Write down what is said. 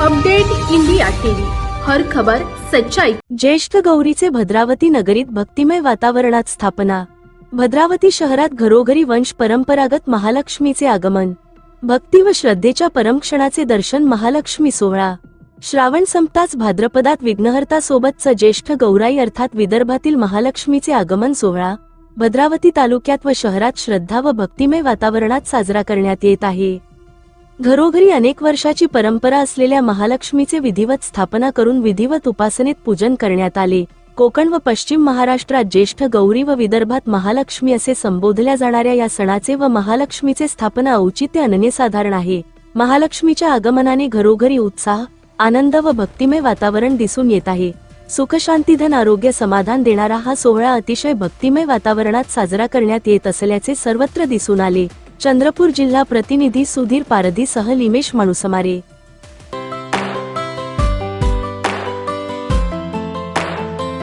Update India TV. हर खबर सच्चाई. ज्येष्ठ गौरीचे भद्रावती नगरीत भक्तिमय वातावरणात स्थापना. भद्रावती शहरात घरोघरी वंश परंपरागत महालक्ष्मीचे आगमन. भक्ती व श्रद्धेच्या परमक्षणाचे दर्शन महालक्ष्मी सोहळा. श्रावण संपताच भाद्रपदात विघ्नहर्ता सोबतचा ज्येष्ठ गौराई अर्थात विदर्भातील महालक्ष्मीचे आगमन सोहळा. भद्रावती तालुक्यात व शहरात श्रद्धा व भक्तिमय वातावरणात साजरा करण्यात येत आहे. घरोघरी अनेक वर्षाची परंपरा असलेल्या महालक्ष्मीचे विधिवत स्थापना करून विधिवत उपासनेत पूजन करण्यात आले. कोकण व पश्चिम महाराष्ट्रात ज्येष्ठ गौरी व विदर्भात महालक्ष्मी असे संबोधल्या जाणाऱ्या या सणाचे व महालक्ष्मीचे स्थापना औचित्य अनन्यसाधारण आहे. महालक्ष्मीच्या आगमनाने घरोघरी उत्साह आनंद व भक्तिमय वातावरण दिसून येत आहे. सुखशांतीधन आरोग्य समाधान देणारा हा सोहळा अतिशय भक्तिमय वातावरणात साजरा करण्यात येत असल्याचे सर्वत्र दिसून आले. चंद्रपूर जिल्हा प्रतिनिधी सुधीर पारधीसह लिमेश माणुसमारे.